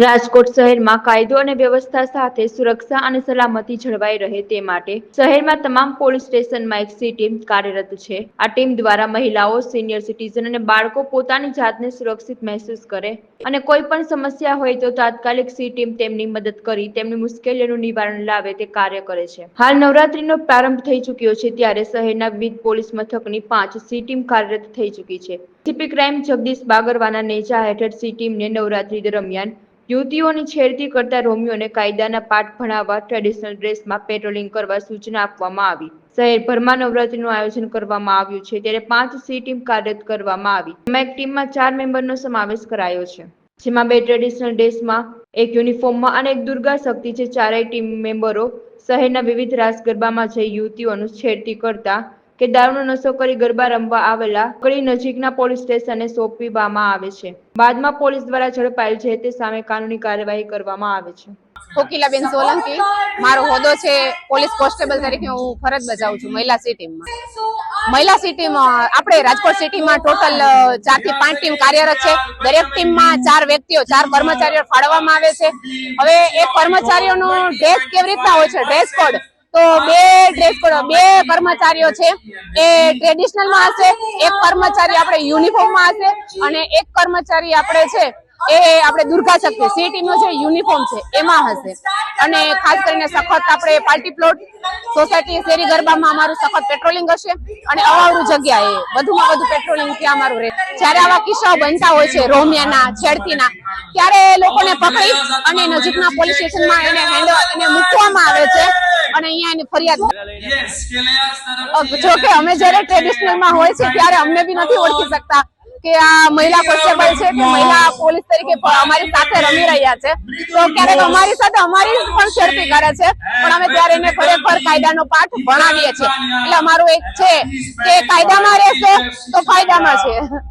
રાજકોટ શહેરમાં કાયદો અને વ્યવસ્થા સાથે સુરક્ષા અને સલામતી જળવાઈ રહે તે માટે શહેરમાં તમામ પોલીસ સ્ટેશનમાં એક સી ટીમ કાર્યરત છે. આ ટીમ દ્વારા મહિલાઓ, સિનિયર સિટીઝન અને બાળકો પોતાની જાતને સુરક્ષિત મહેસૂસ કરે અને કોઈ પણ સમસ્યા હોય તો તાત્કાલિક સી ટીમ તેમની મદદ કરી તેમની મુશ્કેલીઓનું નિવારણ લાવે તે કાર્ય કરે છે. હાલ નવરાત્રીનો પ્રારંભ થઈ ચૂક્યો છે ત્યારે શહેરના વિવિધ પોલીસ મથકની પાંચ સી ટીમ કાર્યરત થઈ ચૂકી છે. સીપી ક્રાઇમ જગદીશ બાગરવાના નેજા હેઠળ સી ટીમને નવરાત્રી દરમિયાન યુવતીઓની છેડતી કરતા રોમિયોને કાયદાના પાઠ ભણાવવા ટ્રેડિશનલ ડ્રેસમાં પેટ્રોલિંગ કરવા સૂચના આપવામાં આવી. શહેરભરમાં નવરાત્રીનું આયોજન કરવામાં આવ્યું છે, ત્યારે પાંચ સી ટીમ કાર્યરત કરવામાં આવી. તેમાં એક ટીમમાં ચાર મેમ્બરનો સમાવેશ કરાયો છે. જેમાં બે ટ્રેડિશનલ ડ્રેસમાં એક યુનિફોર્મમાં અને એક દુર્ગા શક્તિ છે. ચારેય ટીમ મેમ્બરો શહેરના વિવિધ રાસ ગરબામાં જઈ યુવતીઓનું છેડતી કરતા કે દારૂનો નશો કરી ગરબા રમવા આવેલા કડી નજીકના પોલીસ સ્ટેશને સોંપવામાં આવે છે. બાદમાં પોલીસ દ્વારા ઝડપાયેલ છે તે સામે કાનૂની કાર્યવાહી કરવામાં આવે છે. કોકિલાબેન સોલંકી, મારો હોદ્દો છે પોલીસ કોન્સ્ટેબલ તરીકે હું ફરજ બજાવું છું મહિલા સિટીમાં. મહિલા સિટીમાં, આપણે રાજકોટ સિટીમાં ટોટલ ચારથી પાંચ ટીમ કાર્યરત છે. દરેક ટીમમાં ચાર વ્યક્તિઓ, ચાર કર્મચારીઓ ફાળવવામાં આવે છે. હવે એ કર્મચારીઓનો ડ્રેસ કેવી રીતના હોય છે? Dress code. તો બે ડ્રેસ કોડ બે કર્મચારીઓ છે. એ ટ્રેડિશનલમાં હશે, એક કર્મચારી આપણે યુનિફોર્મમાં હશે અને એક કર્મચારી આપણે છે, એ આપણે દુર્ગા શક્તિ સી ટીમ નો જે યુનિફોર્મ છે, એમાં હશે. અને ખાસ કરીને સખત આપણે પાર્ટી પ્લોટ સોસાયટી શેરી ગરબામાં અમારું સખત પેટ્રોલિંગ હશે અને અવાવરું જગ્યાએ વધુમાં વધુ પેટ્રોલિંગ ત્યાં અમારું રહે. જ્યારે આવા કિસ્સાઓ બનતા હોય છે, રોમિયાના, છેડતીના, ત્યારે લોકોને પકડી અને નજીકના પોલીસ સ્ટેશનમાં એને હેન્ડ એને મૂકવામાં આવે છે. અને અહીંયા એની ફરિયાદ જો કે અમે જ્યારે ટ્રેડિશનલમાં હોય છે ત્યારે અમને બી નથી ઓળખી શકતા કે આ મહિલા કોન્સ્ટેબલ છે કે મહિલા પોલીસ તરીકે અમારી સાથે રમી રહ્યા છે. તો ક્યારેક અમારી સાથે અમારી પણ છેડતી કરે છે. પણ અમે ત્યારે એને ખરેખર કાયદાનો પાઠ ભણાવીએ છીએ. એટલે અમારું એક છે કે કાયદામાં રહેશે તો ફાયદામાં છે.